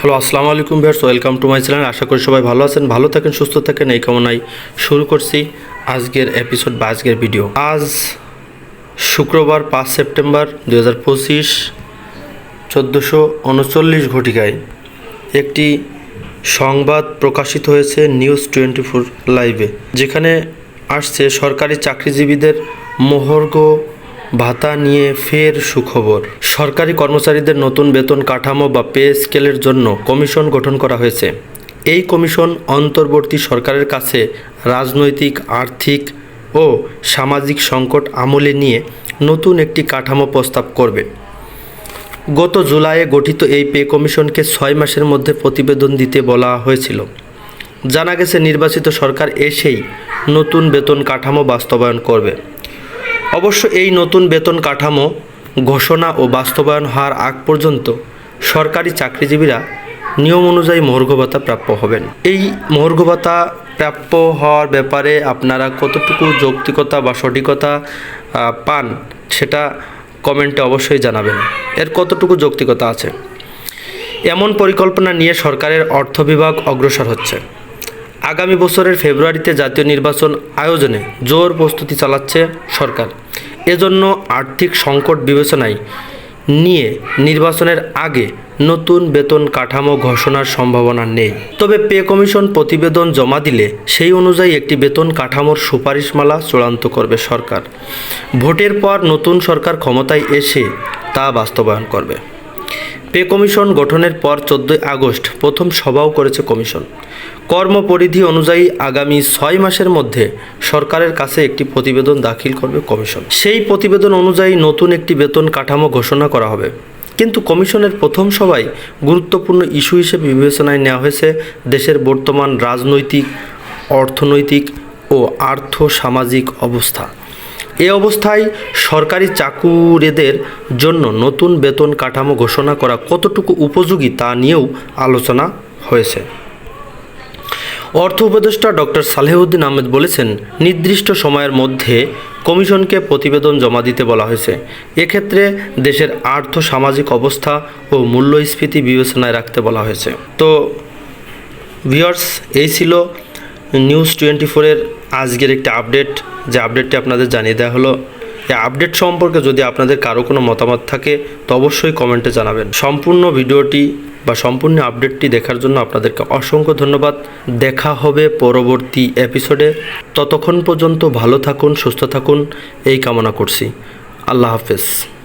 Hello, আসসালামু আলাইকুম viewers, welcome to my channel. আশা করি সবাই ভালো আছেন, ভালো থাকেন, সুস্থ থাকেন, এই কামনায় শুরু করছি আজকের এপিসোড বা আজকের ভিডিও আজ শুক্রবার পাঁচ সেপ্টেম্বর দু হাজার পঁচিশ, চোদ্দোশো উনচল্লিশ ঘটিকায় একটি সংবাদ প্রকাশিত হয়েছে নিউজ টোয়েন্টি ফোর লাইভে, যেখানে আসছে সরকারি চাকরিজীবীদের মহর্ঘ ভাতা নিয়ে ফের সুখবর। সরকারি কর্মচারীদের নতুন বেতন কাঠামো বা পে স্কেলের জন্য কমিশন গঠন করা হয়েছে। এই কমিশন অন্তর্বর্তী সরকারের কাছে রাজনৈতিক, আর্থিক ও সামাজিক সংকট আমলে নিয়ে নতুন একটি কাঠামো প্রস্তাব করবে। গত জুলাইয়ে গঠিত এই পে কমিশনকে ছয় মাসের মধ্যে প্রতিবেদন দিতে বলা হয়েছিল। জানা গেছে, নির্বাচিত সরকার এসেই নতুন বেতন কাঠামো বাস্তবায়ন করবে। অবশ্য এই নতুন বেতন কাঠামো, ঘোষণা ও বাস্তবায়ন হওয়ার আগ পর্যন্ত সরকারি চাকরিজীবীরা নিয়ম অনুযায়ী ভাতা প্রাপ্য হবেন। এই ভাতা প্রাপ্য হওয়ার ব্যাপারে আপনারা কতটুকু যৌক্তিকতা বা সঠিকতা পান সেটা কমেন্টে অবশ্যই জানাবেন। এর কতটুকু যৌক্তিকতা আছে? এমন পরিকল্পনা নিয়ে সরকারের অর্থ বিভাগ অগ্রসর হচ্ছে। আগামী বছরের ফেব্রুয়ারিতে জাতীয় নির্বাচন আয়োজনে জোর প্রস্তুতি চালাচ্ছে সরকার। এজন্য আর্থিক সংকট বিবেচনায় নিয়ে নির্বাচনের আগে নতুন বেতন কাঠামো ঘোষণার সম্ভাবনা নেই। তবে পে কমিশন প্রতিবেদন জমা দিলে সেই অনুযায়ী একটি বেতন কাঠামোর সুপারিশমালা চূড়ান্ত করবে সরকার। ভোটের পর নতুন সরকার ক্ষমতায় এসে তা বাস্তবায়ন করবে। পে কমিশন গঠনের পর চোদ্দোই আগস্ট প্রথম সভাও করেছে কমিশন। কর্মপরিধি অনুযায়ী আগামী ছয় মাসের মধ্যে সরকারের কাছে একটি প্রতিবেদন দাখিল করবে কমিশন। সেই প্রতিবেদন অনুযায়ী নতুন একটি বেতন কাঠামো ঘোষণা করা হবে। কিন্তু কমিশনের প্রথম সভায় গুরুত্বপূর্ণ ইস্যু হিসেবে বিবেচনায় নেওয়া হয়েছে দেশের বর্তমান রাজনৈতিক, অর্থনৈতিক ও আর্থ সামাজিক অবস্থা। এ অবস্থায় সরকারি চাকুরেদের জন্য নতুন বেতন কাঠামো ঘোষণা করা কতটুকু উপযোগী তা নিয়েও আলোচনা হয়েছে। অর্থ উপদেষ্টা ডক্টর সালেহউদ্দিন আহমেদ বলেছেন, নির্দিষ্ট সময়ের মধ্যে কমিশনকে প্রতিবেদন জমা দিতে বলা হয়েছে। এক্ষেত্রে দেশের আর্থ, সামাজিক অবস্থা ও মূল্যস্ফীতি বিবেচনায় রাখতে বলা হয়েছে। তো ভিওর্স এই ছিল নিউজ টোয়েন্টি ফোরের আজকের একটি আপডেট যে আপডেটটি আপনাদের জানিয়ে দেওয়া হলো। এই আপডেট সম্পর্কে যদি আপনাদের কারও কোনো মতামত থাকে, তো অবশ্যই কমেন্টে জানাবেন। সম্পূর্ণ ভিডিওটি বা সম্পূর্ণ আপডেটটি দেখার জন্য আপনাদেরকে অসংখ্য ধন্যবাদ। দেখা হবে পরবর্তী এপিসোডে ততক্ষণ পর্যন্ত ভালো থাকুন, সুস্থ থাকুন। এই কামনা করছি। আল্লাহ হাফেজ।